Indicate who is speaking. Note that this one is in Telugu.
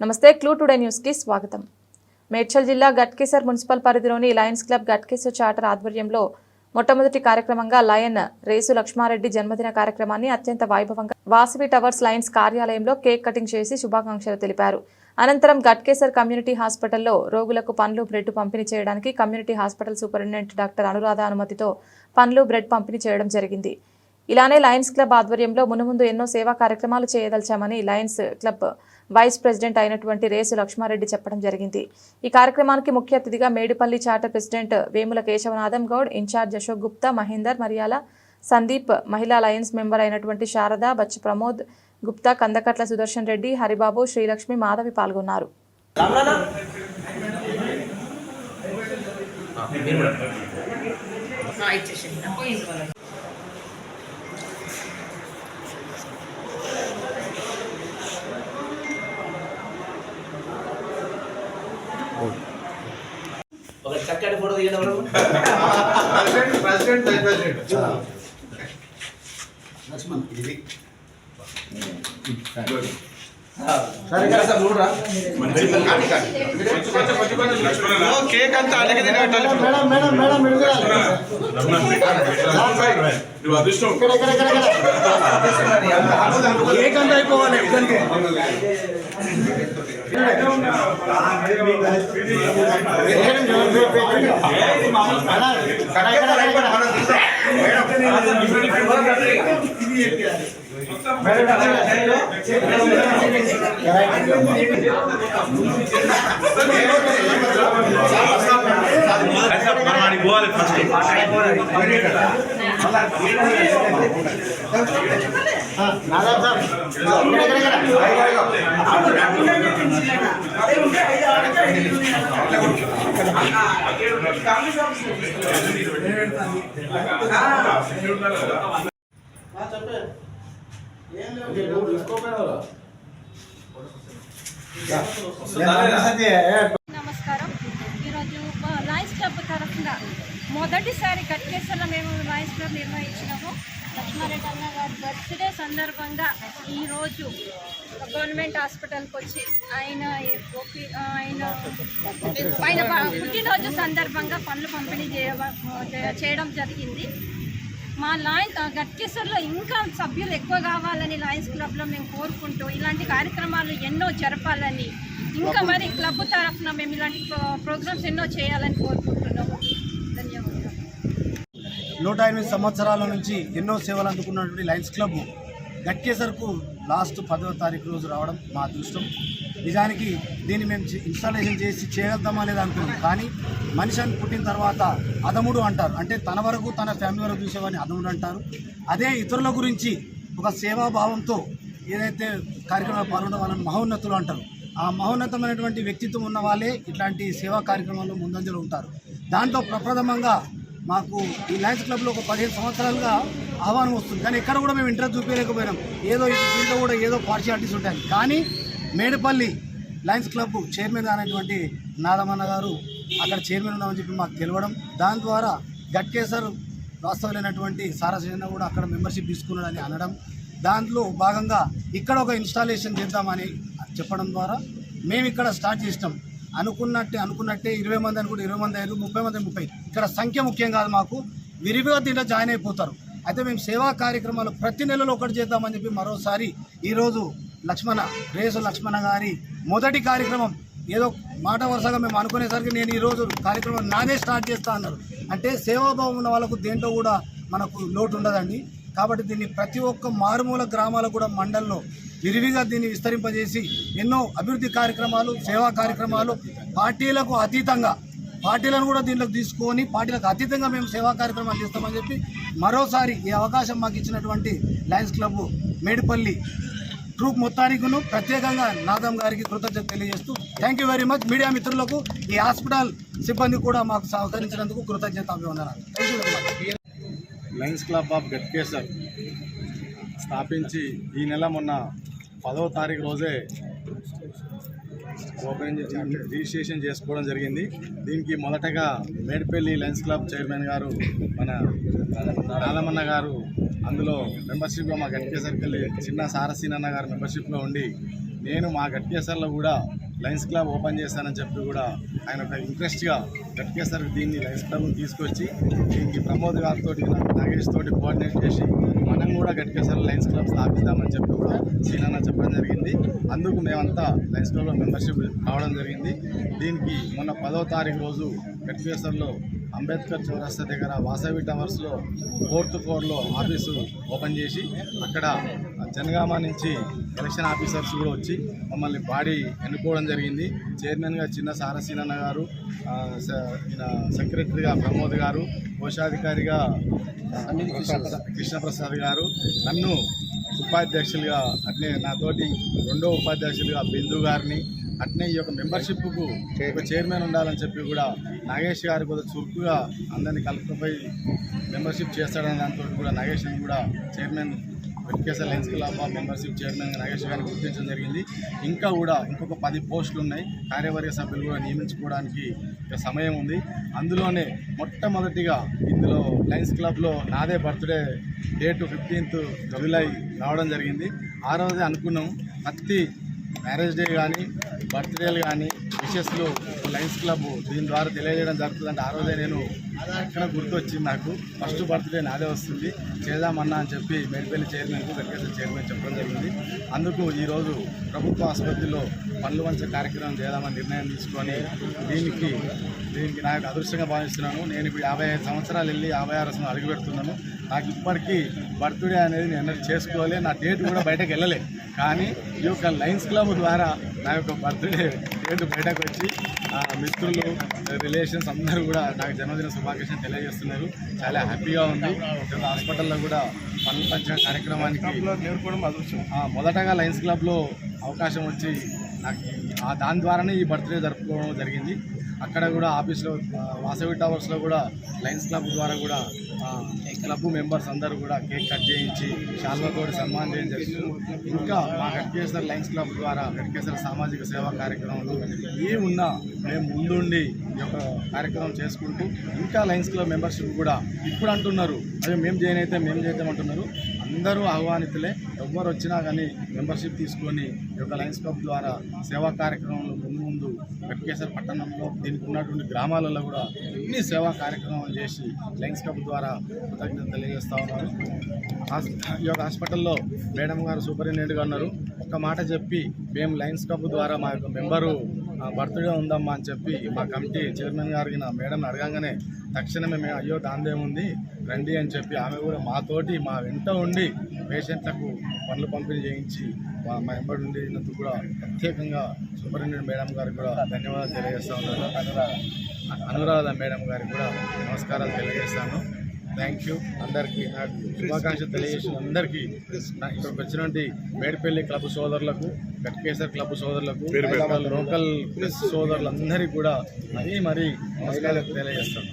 Speaker 1: నమస్తే క్లూ టుడే న్యూస్కి స్వాగతం. మేడ్చల్ జిల్లా గట్కేసర్ మున్సిపల్ పరిధిలోని లయన్స్ క్లబ్ గట్కేసర్ చార్టర్ ఆధ్వర్యంలో మొట్టమొదటి కార్యక్రమంగా లయన్ రేసు లక్ష్మారెడ్డి జన్మదిన కార్యక్రమాన్ని అత్యంత వైభవంగా వాసవి టవర్స్ లయన్స్ కార్యాలయంలో కేక్ కటింగ్ చేసి శుభాకాంక్షలు తెలిపారు. అనంతరం గట్కేసర్ కమ్యూనిటీ హాస్పిటల్లో రోగులకు పండ్లు బ్రెడ్ పంపిణీ చేయడానికి community hospital superintendent doctor Anuradha అనుమతితో పండ్లు బ్రెడ్ పంపిణీ చేయడం జరిగింది. ఇలానే లయన్స్ క్లబ్ ఆధ్వర్యంలో మునుముందు ఎన్నో సేవా కార్యక్రమాలు చేయదలిచామని లయన్స్ క్లబ్ వైస్ ప్రెసిడెంట్ అయినటువంటి రేసు లక్ష్మారెడ్డి చెప్పడం జరిగింది. ఈ కార్యక్రమానికి ముఖ్య అతిథిగా Medipally charter president Vemula Keshavanatham Goud incharge Ashok Gupta Mahender Mariyala Sandeep మహిళా లయన్స్ మెంబర్ అయినటువంటి శారద బచ్చ ప్రమోద్ గుప్తా కందకట్ల సుదర్శన్ రెడ్డి హరిబాబు శ్రీలక్ష్మి మాధవి పాల్గొన్నారు.
Speaker 2: ఒక చక్కటి ఫోటో తీయడం
Speaker 3: లక్ష్మణ్ ఇది. కేక్ అంతా అలాగే తినే పెట్టాలి
Speaker 4: మేడం మేడం మేడం
Speaker 5: నువ్వు అదృష్టం.
Speaker 4: కేక్ అంతా అయిపోవాలి
Speaker 5: పోవాలి ఫస్ట్
Speaker 4: నాదాబ్ సార్ ఇక్కడ, ఇక్కడ, ఇక్కడ.
Speaker 6: నమస్కారం. ఈరోజు లయన్స్ క్లబ్ తరఫున మొదటిసారి కట్కేశ్వర్లో మేము లయన్స్ క్లబ్ నిర్వహించినాము. లక్ష్మారెడ్డి అన్న గారి బర్త్డే సందర్భంగా ఈరోజు గవర్నమెంట్ హాస్పిటల్కి వచ్చి ఆయన ఓపీ- ఆయన ఆయన పుట్టినరోజు సందర్భంగా పనులు పంపిణీ చేయ చేయడం జరిగింది. మా లాయన్స్ గట్కేశ్వర్లో ఇంకా సభ్యులు ఎక్కువ కావాలని లాయన్స్ క్లబ్లో మేము కోరుకుంటూ ఇలాంటి కార్యక్రమాలు ఎన్నో జరపాలని ఇంకా మరి క్లబ్ తరఫున మేము ఇలాంటి ప్రో- ప్రోగ్రామ్స్ ఎన్నో చేయాలని కోరుకుంటున్నాము. ధన్యవాదాలు.
Speaker 4: నూట ఎనిమిది సంవత్సరాల నుంచి ఎన్నో సేవలు అందుకున్నటువంటి లయన్స్ క్లబ్ గట్కేసర్కు లాస్ట్ పదవ తారీఖు రోజు రావడం మా అదృష్టం. నిజానికి దీన్ని మేము ఇన్స్టాలేషన్ చేసి చేయగలుగుతామా అనేది అనుకున్నాం. కానీ మనిషి అని పుట్టిన తర్వాత అదముడు అంటారు. అంటే తన వరకు తన ఫ్యామిలీ వరకు చూసేవాడిని అదముడు అంటారు. అదే ఇతరుల గురించి ఒక సేవాభావంతో ఏదైతే కార్యక్రమాలు పాల్గొనడం వాళ్ళని మహోన్నతులు అంటారు. ఆ మహోన్నతమైనటువంటి వ్యక్తిత్వం ఉన్న వాళ్ళే ఇట్లాంటి సేవా కార్యక్రమాల్లో ముందంజలో ఉంటారు. దాంట్లో ప్రప్రథమంగా మాకు ఈ లయన్స్ క్లబ్లో ఒక పదిహేను సంవత్సరాలుగా ఆహ్వానం వస్తుంది. కానీ ఎక్కడ కూడా మేము ఇంట్రెస్ట్ చూపించలేకపోయినాం. ఏదో దీంట్లో కూడా ఏదో పార్షియాలిటీస్ ఉంటాయి. కానీ మేడపల్లి లయన్స్ క్లబ్ చైర్మన్ అనేటువంటి నాదమన్న గారు అక్కడ చైర్మన్ ఉన్నామని చెప్పి మాకు తెలవడం. దాని ద్వారా గట్కేసర్ వాస్తవులైనటువంటి సారసేన కూడా అక్కడ మెంబర్షిప్ తీసుకున్నాడని అనడం. దాంట్లో భాగంగా ఇక్కడ ఒక ఇన్స్టాలేషన్ చేద్దామని చెప్పడం ద్వారా మేము ఇక్కడ స్టార్ట్ చేసినాం. అనుకున్నట్టే అనుకున్నట్టే ఇరవై మంది అనుకుంటే ఇరవై మంది ఐదు ముప్పై మంది ముప్పై. ఇక్కడ సంఖ్య ముఖ్యం కాదు మాకు. విరివిగా దీంట్లో జాయిన్ అయిపోతారు. అయితే మేము సేవా కార్యక్రమాలు ప్రతి నెలలో ఒకటి చేద్దామని చెప్పి మరోసారి ఈరోజు లక్ష్మణ రేసు లక్ష్మణ గారి మొదటి కార్యక్రమం. ఏదో మాట వరుసగా మేము అనుకునేసరికి నేను ఈరోజు కార్యక్రమం నాదే స్టార్ట్ చేస్తా అన్నారు. అంటే సేవాభావం ఉన్న వాళ్ళకు దేంట్లో కూడా మనకు లోటు ఉండదండి. కాబట్టి దీన్ని ప్రతి ఒక్క మారుమూల గ్రామాలకు కూడా మండల్లో విరివిగా దీన్ని విస్తరింపజేసి ఎన్నో అభివృద్ధి కార్యక్రమాలు సేవా కార్యక్రమాలు పార్టీలకు అతీతంగా పార్టీలను కూడా దీంట్లోకి తీసుకొని పార్టీలకు అతీతంగా మేము సేవా కార్యక్రమాలు చేస్తామని చెప్పి మరోసారి ఈ అవకాశం మాకు ఇచ్చినటువంటి లయన్స్ క్లబ్ మేడిపల్లి ట్రూప్ మొత్తానికిను ప్రత్యేకంగా నాదం గారికి కృతజ్ఞత తెలియజేస్తూ థ్యాంక్ వెరీ మచ్ మీడియా మిత్రులకు ఈ హాస్పిటల్ సిబ్బంది కూడా మాకు సహకరించినందుకు కృతజ్ఞత అభివందనాలు thank you very much
Speaker 7: lions club of Ghatkesar స్థాపించి ఈ నెల మొన్న పదవ తారీఖు రోజే ఓపెన్ రిజిస్ట్రేషన్ చేసుకోవడం జరిగింది. దీనికి మొదటగా మేడ్పల్లి లయన్స్ క్లబ్ చైర్మన్ గారు మన రాలమన్న గారు అందులో మెంబర్షిప్లో మా గట్కేసరికి వెళ్ళి చిన్న సారసీన్ అన్న మెంబర్షిప్లో ఉండి నేను మా గట్కేసర్లో కూడా లయన్స్ క్లబ్ ఓపెన్ చేస్తానని చెప్పి కూడా ఆయన ఒక ఇంట్రెస్ట్గా గట్కేసర్ దీన్ని లయన్స్ క్లబ్ని తీసుకొచ్చి దీనికి ప్రమోద్ గారితో నాగేష్ తోటి కోఆర్డినేట్ చేసి మనం కూడా గట్కేసర్ లయన్స్ క్లబ్ స్థాపిద్దామని చెప్పి కూడా సీనన్న చెప్పడం జరిగింది. అందుకు మేమంతా లయన్స్ క్లబ్లో మెంబర్షిప్ కావడం జరిగింది. దీనికి మొన్న పదో తారీఖు రోజు గట్కేసర్లో అంబేద్కర్ చౌరస్తా దగ్గర వాసవి టవర్స్లో ఫోర్త్ ఫ్లోర్లో ఆఫీసు ఓపెన్ చేసి అక్కడ జనగామ నుంచి ఎలక్షన్ ఆఫీసర్స్ కూడా వచ్చి మమ్మల్ని బాడీ ఎన్నుకోవడం జరిగింది. చైర్మన్గా చిన్న సారసీనన్న గారు సెక్రటరీగా ప్రమోద్ గారు కోశాధికారిగా కృష్ణప్రసాద్ గారు నన్ను ఉపాధ్యక్షులుగా అట్లే నాతోటి రెండో ఉపాధ్యక్షులుగా బిందు గారిని అట్నే ఈ యొక్క మెంబర్షిప్కు ఒక చైర్మన్ ఉండాలని చెప్పి కూడా నాగేష్ గారు కూడా చురుకుగా అందరినీ కలుపుకుపోయి మెంబర్షిప్ చేస్తాడని దాంతో కూడా నాగేష్ కూడా chairman Venkateswara lions club of membership chairman Nagesh గారిని గుర్తించడం జరిగింది. ఇంకా కూడా ఇంకొక పది పోస్టులు ఉన్నాయి. కార్యవర్గ సభ్యులు కూడా నియమించుకోవడానికి సమయం ఉంది. అందులోనే మొట్టమొదటిగా ఇందులో లయన్స్ క్లబ్లో నాదే బర్త్డే డేట్ ఫిఫ్టీన్త్ జూలై రావడం జరిగింది. ఆ రోజే అనుకున్నాం. ప్రతి మ్యారేజ్ డే కానీ బర్త్డేలు కానీ విషెస్లు లయన్స్ క్లబ్ దీని ద్వారా తెలియజేయడం జరుగుతుందంటే ఆ రోజే నేను ఎక్కడ గుర్తొచ్చింది నాకు ఫస్ట్ బర్త్డే నాదే వస్తుంది చేద్దామన్నా అని చెప్పి మెడిపల్లి చైర్మన్కు వెంకటేశ్వర చైర్మన్ చెప్పడం జరిగింది. అందుకు ఈరోజు ప్రభుత్వ ఆసుపత్రిలో పనులు వంచ కార్యక్రమం చేద్దామని నిర్ణయం తీసుకొని దీనికి దీనికి నాకు అదృష్టంగా భావిస్తున్నాను. నేను ఇప్పుడు యాభై ఐదు సంవత్సరాలు వెళ్ళి యాభై ఆరు సంవత్సరాలు అడుగు పెడుతున్నాను. నాకు ఇప్పటికీ బర్త్డే అనేది నేను చేసుకోవాలి నా డేట్ కూడా బయటకు వెళ్ళలేదు. కానీ ఈ యొక్క లయన్స్ క్లబ్ ద్వారా నా యొక్క బర్త్డే డేట్ బయటకు వచ్చి ఆ, మిత్రులు రిలేషన్స్ అందరూ కూడా నాకు జన్మదిన శుభాకాంక్షలు తెలియజేస్తున్నారు. చాలా హ్యాపీగా ఉంది. హాస్పిటల్లో కూడా పనులు పంచిన కార్యక్రమానికి
Speaker 3: నేర్చుకోవడం
Speaker 7: మొదటగా లయన్స్ క్లబ్లో అవకాశం వచ్చి నాకు దాని ద్వారానే ఈ బర్త్డే జరుపుకోవడం జరిగింది. అక్కడ కూడా ఆఫీస్లో వాసవి టవర్స్లో కూడా లయన్స్ క్లబ్ ద్వారా కూడా క్లబ్ మెంబర్స్ అందరూ కూడా కేక్ కట్ చేయించి శాల్వతో సన్మానం చేయడం ఇంకా మా గట్కేశ్వర లయన్స్ క్లబ్ ద్వారా గట్కేశ్వర సామాజిక సేవా కార్యక్రమాలు ఏ ఉన్నా మేము ముందుండి ఈ యొక్క కార్యక్రమం చేసుకుంటూ ఇంకా లయన్స్ క్లబ్ మెంబర్షిప్ కూడా ఇప్పుడు అంటున్నారు. అదే మేము చేయన్ అయితే మేము చేద్దామంటున్నారు. అందరూ ఆహ్వానితులే. ఎవ్వరు వచ్చినా కానీ మెంబర్షిప్ తీసుకొని ఈ యొక్క లయన్స్ క్లబ్ ద్వారా సేవా కార్యక్రమంలో ముందు ముందు వెంకటేశ్వర పట్టణంలో దీనికి ఉన్నటువంటి గ్రామాలలో కూడా అన్ని సేవా కార్యక్రమాలు చేసి లైన్స్ క్లబ్ ద్వారా కృతజ్ఞత తెలియజేస్తూ ఉన్నారు. ఈ యొక్క హాస్పిటల్లో మేడం గారు సూపరింటెండెంట్గా ఉన్నారు. ఒక మాట చెప్పి మేము లైన్స్ క్లబ్ ద్వారా మా యొక్క మెంబరు బర్త్డే ఉందమ్మా అని చెప్పి మా కమిటీ చైర్మన్ గారికి నా మేడం అడగంగానే తక్షణమే మేము అయ్యో దాందేముంది రండి అని చెప్పి ఆమె కూడా మాతోటి మా వెంట ఉండి పేషెంట్లకు పనులు పంపిణీ చేయించి మా ఎంబడి ఉండినందుకు కూడా ప్రత్యేకంగా సూపరింటెండెంట్ మేడం గారికి కూడా ధన్యవాదాలు తెలియజేస్తా ఉన్నాను. అనురాధ అనురాధ మేడం గారికి కూడా నమస్కారాలు తెలియజేస్తాను. థ్యాంక్ యూ అందరికీ నాకు శుభాకాంక్షలు తెలియజేసిన అందరికీ నా ఇక్కడికి వచ్చినటువంటి మేడిపల్లి క్లబ్ సోదరులకు గట్కేసర్ క్లబ్ సోదరులకు లోకల్ లోకల్ ప్రెస్ సోదరులందరికీ కూడా మరీ మరీ నమస్కారాలు తెలియజేస్తాను.